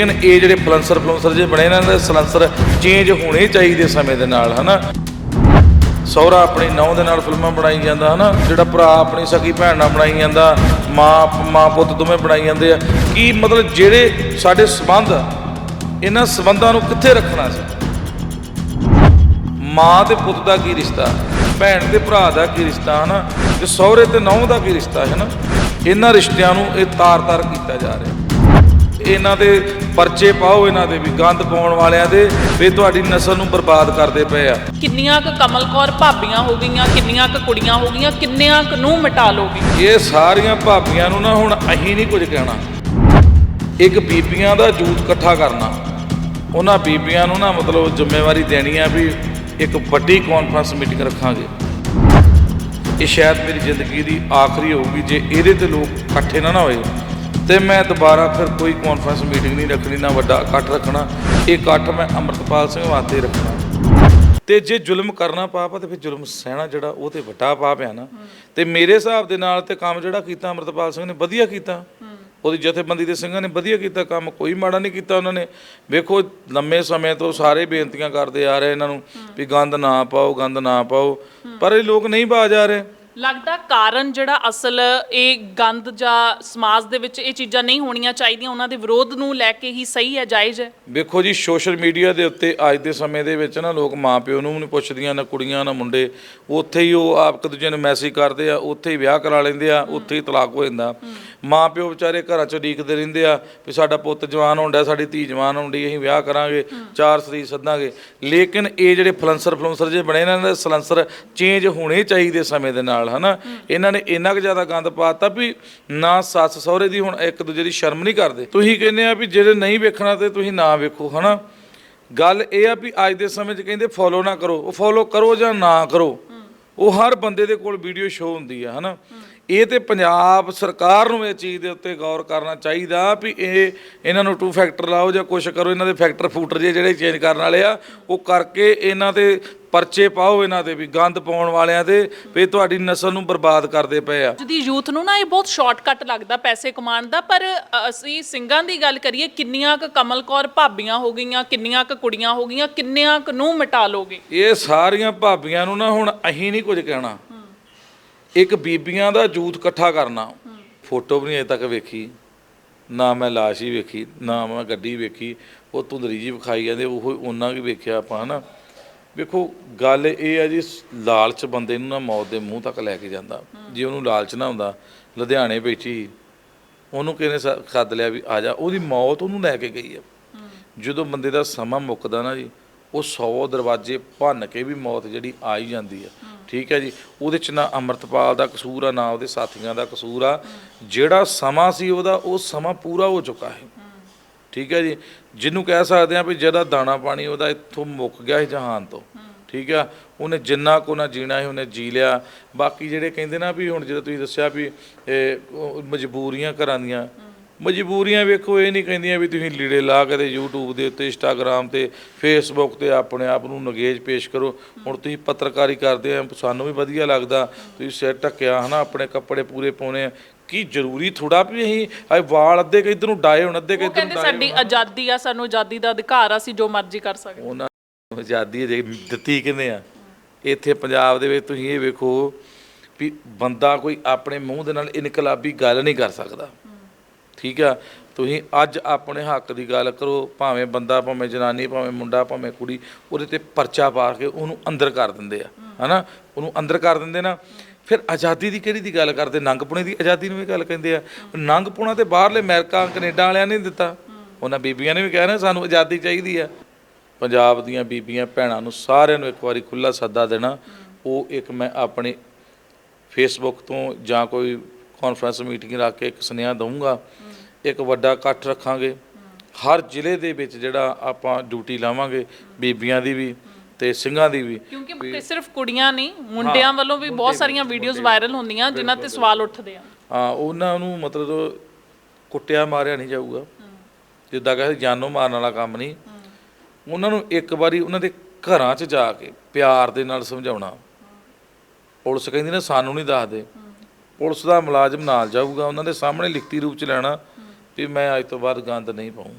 ਲੇਕਿਨ ਇਹ ਜਿਹੜੇ ਫਲੰਸਰ ਫਲੂੰਸਰ ਜੇ ਬਣੇ ਇਹਨਾਂ ਦੇ ਸਲੰਸਰ ਚੇਂਜ ਹੋਣੇ ਚਾਹੀਦੇ ਸਮੇਂ ਦੇ ਨਾਲ, ਹਨਾ? ਸਹੁਰਾ ਆਪਣੀ ਨੌਂ ਦੇ ਨਾਲ ਫਿਲਮਾਂ ਬਣਾਈ ਜਾਂਦਾ, ਹਨਾ? ਜਿਹੜਾ ਭਰਾ ਆਪਣੀ ਸਕੀ ਭੈਣ ਨਾਲ ਬਣਾਈ ਜਾਂਦਾ, ਮਾਂ ਮਾਂ ਪੁੱਤ ਦੋਵੇਂ ਬਣਾਈ ਜਾਂਦੇ ਆ। ਕੀ ਮਤਲਬ ਜਿਹੜੇ ਸਾਡੇ ਸਬੰਧ, ਇਹਨਾਂ ਸਬੰਧਾਂ ਨੂੰ ਕਿੱਥੇ ਰੱਖਣਾ ਸੀ? ਮਾਂ ਤੇ ਪੁੱਤ ਦਾ ਕੀ ਰਿਸ਼ਤਾ? ਭੈਣ ਤੇ ਭਰਾ ਦਾ ਕੀ ਰਿਸ਼ਤਾ, ਹਨਾ? ਤੇ ਸਹੁਰੇ ਤੇ ਨੌਂ ਦਾ ਕੀ ਰਿਸ਼ਤਾ, ਹੈ ਨਾ? ਇਹਨਾਂ ਰਿਸ਼ਤਿਆਂ ਨੂੰ ਇਹ ਤਾਰ-ਤਾਰ ਕੀਤਾ ਜਾ ਰਿਹਾ। ਇਹਨਾਂ ਦੇ ਪਰਚੇ ਪਾਓ ਇਹਨਾਂ ਦੇ ਵੀ ਗੰਦ ਪਾਉਣ ਵਾਲਿਆਂ ਦੇ ਵੀ ਤੁਹਾਡੀ ਨਸਲ ਨੂੰ ਬਰਬਾਦ ਕਰਦੇ ਪਏ ਆ। ਕਿੰਨੀਆਂ ਕੁ ਕਮਲ ਕੌਰ ਭਾਬੀਆਂ ਹੋ ਗਈਆਂ ਕਿੰਨੀਆਂ ਕੁ ਕੁੜੀਆਂ ਹੋ ਗਈਆਂ ਕਿੰਨਿਆਂ ਕੁ ਨੂੰ ਮਿਟਾ ਲੋਗੇ ਇਹ ਸਾਰੀਆਂ ਭਾਬੀਆਂ ਨੂੰ ਨਾ ਹੁਣ ਅਹੀਂ ਨਹੀਂ ਕੁਝ ਕਹਿਣਾ। ਇੱਕ ਬੀਬੀਆਂ ਦਾ ਜੂਥ ਇਕੱਠਾ ਕਰਨਾ। ਉਹਨਾਂ ਬੀਬੀਆਂ ਨੂੰ ਨਾ ਮਤਲਬ ਜ਼ਿੰਮੇਵਾਰੀ ਦੇਣੀ ਆ ਵੀ ਇੱਕ ਵੱਡੀ ਕਾਨਫਰੰਸ ਮੀਟਿੰਗ ਰੱਖਾਂਗੇ। ਇਹ ਸ਼ਾਇਦ ਮੇਰੀ ਜ਼ਿੰਦਗੀ ਦੀ ਆਖਰੀ ਹੋਊਗੀ ਜੇ ਇਹਦੇ ਤੇ ਲੋਕ ਇਕੱਠੇ ਨਾ ਨਾ ਹੋਏ। ਤੇ ਮੈਂ ਦੁਬਾਰਾ ਫਿਰ ਕੋਈ ਕਾਨਫਰੰਸ ਮੀਟਿੰਗ ਨਹੀਂ ਰੱਖਣੀ, ਨਾ ਵੱਡਾ ਇਕੱਠ ਰੱਖਣਾ। ਇਹ ਇਕੱਠ ਮੈਂ ਅੰਮ੍ਰਿਤਪਾਲ ਸਿੰਘ ਵਾਸਤੇ ਰੱਖਣਾ। ਤੇ ਜੇ ਜ਼ੁਲਮ ਕਰਨਾ ਪਾਪ ਆ, ਤੇ ਫਿਰ ਜ਼ੁਲਮ ਸਹਿਣਾ ਜਿਹੜਾ, ਉਹ ਤੇ ਵੱਡਾ ਪਾਪ ਆ ਨਾ। ਤੇ ਮੇਰੇ ਹਿਸਾਬ ਦੇ ਨਾਲ ਤੇ ਕੰਮ ਜਿਹੜਾ ਕੀਤਾ ਅੰਮ੍ਰਿਤਪਾਲ ਸਿੰਘ ਨੇ, ਵਧੀਆ ਕੀਤਾ। ਉਹਦੀ ਜਥੇਬੰਦੀ ਦੇ ਸਿੰਘਾਂ ਨੇ ਵਧੀਆ ਕੀਤਾ ਕੰਮ, ਕੋਈ ਮਾੜਾ ਨਹੀਂ ਕੀਤਾ ਉਹਨਾਂ ਨੇ। ਵੇਖੋ, ਲੰਮੇ ਸਮੇਂ ਤੋਂ ਸਾਰੇ ਬੇਨਤੀਆਂ ਕਰਦੇ ਆ ਰਹੇ ਇਹਨਾਂ ਨੂੰ ਵੀ ਗੰਦ ਨਾ ਪਾਓ, ਗੰਦ ਨਾ ਪਾਓ। ਪਰ ਇਹ ਲੋਕ ਨਹੀਂ ਬਾਜ ਆ ਰਹੇ। ਲੱਗਦਾ ਕਾਰਨ ਜਿਹੜਾ ਅਸਲ ਇਹ ਗੰਦ ਜਾਂ ਸਮਾਜ ਦੇ ਵਿੱਚ ਇਹ ਚੀਜ਼ਾਂ ਨਹੀਂ ਹੋਣੀਆਂ ਚਾਹੀਦੀਆਂ ਉਹਨਾਂ ਦੇ ਵਿਰੋਧ ਨੂੰ ਲੈ ਕੇ ਹੀ ਸਹੀ ਹੈ ਜਾਇਜ਼ ਹੈ? ਵੇਖੋ ਜੀ ਸੋਸ਼ਲ ਮੀਡੀਆ ਦੇ ਉੱਤੇ ਅੱਜ ਦੇ ਸਮੇਂ ਦੇ ਵਿੱਚ ਨਾ ਲੋਕ ਮਾਪਿਓ ਨੂੰ ਵੀ ਨਹੀਂ ਪੁੱਛਦੀਆਂ ਨਾ ਕੁੜੀਆਂ ਨਾ ਮੁੰਡੇ। ਉੱਥੇ ਹੀ ਉਹ ਆਪ ਇੱਕ ਦੂਜੇ ਨੂੰ ਮੈਸੇਜ ਕਰਦੇ ਆ ਉੱਥੇ ਹੀ ਵਿਆਹ ਕਰਾ ਲੈਂਦੇ ਆ ਉੱਥੇ ਹੀ ਤਲਾਕ ਹੋ ਜਾਂਦਾ। ਮਾਪਿਓ ਵਿਚਾਰੇ ਘਰਾਂ 'ਚ ਉਡੀਕਦੇ ਰਹਿੰਦੇ ਆ ਵੀ ਸਾਡਾ ਪੁੱਤ ਜਵਾਨ ਹੁੰਦਾ ਸਾਡੀ ਧੀ ਜਵਾਨ ਹੁੰਦੀ ਅਸੀਂ ਵਿਆਹ ਕਰਾਂਗੇ ਚਾਰ ਸਰੀਰ ਸੱਦਾਂਗੇ। ਲੇਕਿਨ ਇਹ ਜਿਹੜੇ ਫਲੰਸਰ ਫਲੂੰਸਰ ਜੇ ਬਣੇ ਇਹਨਾਂ ਦੇ ਸਲੰਸਰ ਚੇਂਜ ਹੋਣੇ ਚਾਹੀਦੇ ਸਮੇਂ ਦੇ ਨਾਲ। ਹਨਾ? ਇਹਨਾਂ ਨੇ ਇੰਨਾ ਕੁ ਜ਼ਿਆਦਾ ਗੰਦ ਪਾਤਾ ਵੀ ਨਾ ਸੱਸ ਸਹੁਰੇ ਦੀ, ਹੁਣ ਇੱਕ ਦੂਜੇ ਦੀ ਸ਼ਰਮ ਨਹੀਂ ਕਰਦੇ। ਤੁਸੀਂ ਕਹਿੰਦੇ ਆ ਵੀ ਜਿਹੜੇ ਨਹੀਂ ਵੇਖਣਾ ਤੇ ਤੁਸੀਂ ਨਾ ਵੇਖੋ, ਹਨਾ? ਗੱਲ ਇਹ ਆ ਵੀ ਅੱਜ ਦੇ ਸਮੇਂ 'ਚ ਕਹਿੰਦੇ ਫੋਲੋ ਨਾ ਕਰੋ। ਉਹ ਫੋਲੋ ਕਰੋ ਜਾਂ ਨਾ ਕਰੋ। ਉਹ ਹਰ ਬੰਦੇ ਦੇ ਕੋਲ ਵੀਡੀਓ ਸ਼ੋ ਹੁੰਦੀ ਆ, ਹਨਾ? ਇਹ ਤੇ ਪੰਜਾਬ ਸਰਕਾਰ ਨੂੰ ਇਹ ਚੀਜ਼ ਦੇ ਉੱਤੇ ਗੌਰ ਕਰਨਾ ਚਾਹੀਦਾ ਵੀ ਇਹ ਇਹਨਾਂ ਨੂੰ ਟੂ ਫੈਕਟਰ ਲਾਓ ਜਾਂ ਕੁਛ ਕਰੋ ਇਹਨਾਂ ਦੇ ਫੈਕਟਰ ਫੂਟਰ ਜਿਹੇ ਜਿਹੜੇ ਚੇਂਜ ਕਰਨ ਵਾਲੇ ਆ ਉਹ ਕਰਕੇ ਇਹਨਾਂ ਦੇ ਪਰਚੇ ਪਾਓ ਇਹਨਾਂ ਦੇ ਵੀ ਗੰਦ ਪਾਉਣ ਵਾਲਿਆਂ ਦੇ ਵੀ ਤੁਹਾਡੀ ਨਸਲ ਨੂੰ ਬਰਬਾਦ ਕਰਦੇ ਪਏ ਆ। ਜਿਹਦੀ ਯੂਥ ਨੂੰ ਨਾ ਇਹ ਬਹੁਤ ਸ਼ਾਰਟਕਟ ਲੱਗਦਾ ਪੈਸੇ ਕਮਾਉਣ ਦਾ ਪਰ ਅਸੀਂ ਸਿੰਘਾਂ ਦੀ ਗੱਲ ਕਰੀਏ ਕਿੰਨੀਆਂ ਕੁ ਕਮਲ ਕੌਰ ਭਾਬੀਆਂ ਹੋ ਗਈਆਂ ਕਿੰਨੀਆਂ ਕੁ ਕੁੜੀਆਂ ਹੋ ਗਈਆਂ ਕਿੰਨਿਆਂ ਕੁ ਨੂੰ ਮਿਟਾ ਲੋਗੇ? ਇਹ ਸਾਰੀਆਂ ਭਾਬੀਆਂ ਨੂੰ ਨਾ ਹੁਣ ਅਹੀਂ ਨਹੀਂ ਕੁਝ ਕਹਿਣਾ। ਇੱਕ ਬੀਬੀਆਂ ਦਾ ਜੂਥ ਇਕੱਠਾ ਕਰਨਾ। ਫੋਟੋ ਵੀ ਨਹੀਂ ਅਜੇ ਤੱਕ ਵੇਖੀ। ਨਾ ਮੈਂ ਲਾਸ਼ ਹੀ ਵੇਖੀ ਨਾ ਮੈਂ ਗੱਡੀ ਵੇਖੀ। ਉਹ ਧੁੰਦਰੀ ਜੀ ਵਿਖਾਈ ਜਾਂਦੇ ਉਹ ਉਹਨਾਂ ਵੀ ਵੇਖਿਆ ਆਪਾਂ ਹਨਾ। ਵੇਖੋ ਗੱਲ ਇਹ ਹੈ ਜੀ ਲਾਲਚ ਬੰਦੇ ਨੂੰ ਨਾ ਮੌਤ ਦੇ ਮੂੰਹ ਤੱਕ ਲੈ ਕੇ ਜਾਂਦਾ। ਜੇ ਉਹਨੂੰ ਲਾਲਚ ਨਾ ਹੁੰਦਾ ਲੁਧਿਆਣੇ ਬੈਠੀ ਉਹਨੂੰ ਕਿਹਨੇ ਸੱਦ ਲਿਆ ਵੀ ਆ ਜਾ ਉਹਦੀ ਮੌਤ ਉਹਨੂੰ ਲੈ ਕੇ ਗਈ ਹੈ। ਜਦੋਂ ਬੰਦੇ ਦਾ ਸਮਾਂ ਮੁੱਕਦਾ ਨਾ ਜੀ ਉਹ 100 ਦਰਵਾਜ਼ੇ ਭੰਨ ਕੇ ਵੀ ਮੌਤ ਜਿਹੜੀ ਆ ਹੀ ਜਾਂਦੀ ਹੈ। ਠੀਕ ਹੈ ਜੀ? ਉਹਦੇ ਚ ਨਾ ਅੰਮ੍ਰਿਤਪਾਲ ਦਾ ਕਸੂਰ ਆ ਨਾ ਉਹਦੇ ਸਾਥੀਆਂ ਦਾ ਕਸੂਰ ਆ। ਜਿਹੜਾ ਸਮਾਂ ਸੀ ਉਹਦਾ ਉਹ ਸਮਾਂ ਪੂਰਾ ਹੋ ਚੁੱਕਾ ਹੈ। ਠੀਕ ਹੈ ਜੀ? ਜਿਹਨੂੰ ਕਹਿ ਸਕਦੇ ਆ ਵੀ ਜਿਹਦਾ ਦਾਣਾ ਪਾਣੀ ਉਹਦਾ ਇੱਥੋਂ ਮੁੱਕ ਗਿਆ ਸੀ ਜਹਾਨ ਤੋਂ। ਠੀਕ ਆ? ਉਹਨੇ ਜਿੰਨਾ ਕੋ ਨਾ ਜੀਣਾ ਸੀ ਉਹਨੇ ਜੀ ਲਿਆ। ਬਾਕੀ ਜਿਹੜੇ ਕਹਿੰਦੇ ਨਾ ਵੀ ਹੁਣ ਜਦੋਂ ਤੁਸੀਂ ਦੱਸਿਆ ਵੀ ਇਹ ਮਜਬੂਰੀਆਂ ਘਰਾਂ ਦੀਆਂ ਮਜਬੂਰੀਆਂ ਵੇਖੋ ਇਹ ਨਹੀਂ ਕਹਿੰਦੀਆਂ ਵੀ ਤੁਸੀਂ ਲੀੜੇ ਲਾ ਕੇ ਤੇ YouTube ਦੇ ਉੱਤੇ Instagram ਤੇ Facebook ਤੇ ਆਪਣੇ ਆਪ ਨੂੰ ਨਗੇਜ ਪੇਸ਼ ਕਰੋ। ਹੁਣ ਤੁਸੀਂ ਪੱਤਰਕਾਰੀ ਕਰਦੇ ਆ ਸਾਨੂੰ ਵੀ ਵਧੀਆ ਲੱਗਦਾ। ਤੁਸੀਂ ਸਿਰ ਢੱਕਿਆ ਹਨਾ ਆਪਣੇ ਕੱਪੜੇ ਪੂਰੇ ਪਾਉਣੇ ਆ। ਕੀ ਜ਼ਰੂਰੀ ਥੋੜਾ ਵੀ ਅਸੀਂ ਆਏ ਵਾਲ ਅੱਧੇ ਕਿ ਇੱਧਰ ਨੂੰ ਡਾਏ ਹੁਣ ਅੱਧੇ ਕਿ ਉਹ ਇੱਧਰ ਨੂੰ ਕਹਿੰਦੇ ਸਾਡੀ ਆਜ਼ਾਦੀ ਆ ਸਾਨੂੰ ਆਜ਼ਾਦੀ ਦਾ ਅਧਿਕਾਰ ਆ ਅਸੀਂ ਜੋ ਮਰਜ਼ੀ ਕਰ ਸਕਦੇ ਉਹਨਾਂ ਨੂੰ ਆਜ਼ਾਦੀ ਜੇ ਦਿੱਤੀ ਕਿਹਨੇ ਆ? ਇੱਥੇ ਪੰਜਾਬ ਦੇ ਵਿੱਚ ਤੁਸੀਂ ਇਹ ਵੇਖੋ ਵੀ ਬੰਦਾ ਕੋਈ ਆਪਣੇ ਮੂੰਹ ਦੇ ਨਾਲ ਇਨਕਲਾਬੀ ਗੱਲ ਨਹੀਂ ਕਰ ਸਕਦਾ। ਠੀਕ ਆ? ਤੁਸੀਂ ਅੱਜ ਆਪਣੇ ਹੱਕ ਦੀ ਗੱਲ ਕਰੋ, ਭਾਵੇਂ ਬੰਦਾ, ਭਾਵੇਂ ਜਨਾਨੀ, ਭਾਵੇਂ ਮੁੰਡਾ, ਭਾਵੇਂ ਕੁੜੀ, ਉਹਦੇ ਤੇ ਪਰਚਾ ਪਾ ਕੇ ਉਹਨੂੰ ਅੰਦਰ ਕਰ ਦਿੰਦੇ ਆ, ਹਨਾ? ਉਹਨੂੰ ਅੰਦਰ ਕਰ ਦਿੰਦੇ ਨਾ। ਫਿਰ ਆਜ਼ਾਦੀ ਦੀ ਕਿਹੜੀ ਦੀ ਗੱਲ ਕਰਦੇ? ਨੰਗਪੁਣੇ ਦੀ ਆਜ਼ਾਦੀ ਨੂੰ ਵੀ ਗੱਲ ਕਹਿੰਦੇ ਆ। ਨੰਗਪੁਣਾ ਤੇ ਬਾਹਰਲੇ ਅਮਰੀਕਾ, ਕੈਨੇਡਾ ਵਾਲਿਆਂ ਨੇ ਦਿੱਤਾ। ਉਹਨਾਂ ਬੀਬੀਆਂ ਨੇ ਵੀ ਕਿਹਾ ਨਾ, ਸਾਨੂੰ ਆਜ਼ਾਦੀ ਚਾਹੀਦੀ ਆ। ਪੰਜਾਬ ਦੀਆਂ ਬੀਬੀਆਂ, ਭੈਣਾਂ ਨੂੰ ਸਾਰਿਆਂ ਨੂੰ ਇੱਕ ਵਾਰੀ ਖੁੱਲਾ ਸੱਦਾ ਦੇਣਾ। ਉਹ ਇੱਕ ਮੈਂ ਆਪਣੇ ਫੇਸਬੁੱਕ ਤੋਂ ਜਾਂ ਕੋਈ ਕਾਨਫਰੰਸ ਮੀਟਿੰਗ ਰੱਖ ਕੇ ਇੱਕ ਸੁਨੇਹਾ ਦਊਂਗਾ। ਇੱਕ ਵੱਡਾ ਇਕੱਠ ਰੱਖਾਂਗੇ। ਹਰ ਜ਼ਿਲ੍ਹੇ ਦੇ ਵਿੱਚ ਜਿਹੜਾ ਆਪਾਂ ਡਿਊਟੀ ਲਾਵਾਂਗੇ ਬੀਬੀਆਂ ਦੀ ਵੀ ਤੇ ਸਿੰਘਾਂ ਦੀ ਵੀ। ਕਿਉਂਕਿ ਸਿਰਫ ਕੁੜੀਆਂ ਨਹੀਂ ਮੁੰਡਿਆਂ ਵੱਲੋਂ ਵੀ ਬਹੁਤ ਸਾਰੀਆਂ ਵੀਡੀਓਜ਼ ਵਾਇਰਲ ਹੁੰਦੀਆਂ ਜਿਨ੍ਹਾਂ ਤੇ ਸਵਾਲ ਉੱਠਦੇ ਆ। ਹਾਂ ਉਹਨਾਂ ਨੂੰ ਮਤਲਬ ਕੁੱਟਿਆ ਮਾਰਿਆ ਨਹੀਂ ਜਾਊਗਾ। ਜਿੱਦਾਂ ਕਹਿੰਦੇ ਜਾਨੋਂ ਮਾਰਨ ਵਾਲਾ ਕੰਮ ਨਹੀਂ। ਉਹਨਾਂ ਨੂੰ ਇੱਕ ਵਾਰੀ ਉਹਨਾਂ ਦੇ ਘਰਾਂ 'ਚ ਜਾ ਕੇ ਪਿਆਰ ਦੇ ਨਾਲ ਸਮਝਾਉਣਾ। ਪੁਲਿਸ ਕਹਿੰਦੀ ਨਾ ਸਾਨੂੰ ਨਹੀਂ ਦੱਸਦੇ। ਪੁਲਿਸ ਦਾ ਮੁਲਾਜ਼ਮ ਨਾਲ ਜਾਊਗਾ ਉਹਨਾਂ ਦੇ ਸਾਹਮਣੇ ਲਿਖਤੀ ਰੂਪ 'ਚ ਲੈਣਾ। ਵੀ ਮੈਂ ਅੱਜ ਤੋਂ ਬਾਅਦ ਗੰਦ ਨਹੀਂ ਪਾਊਂ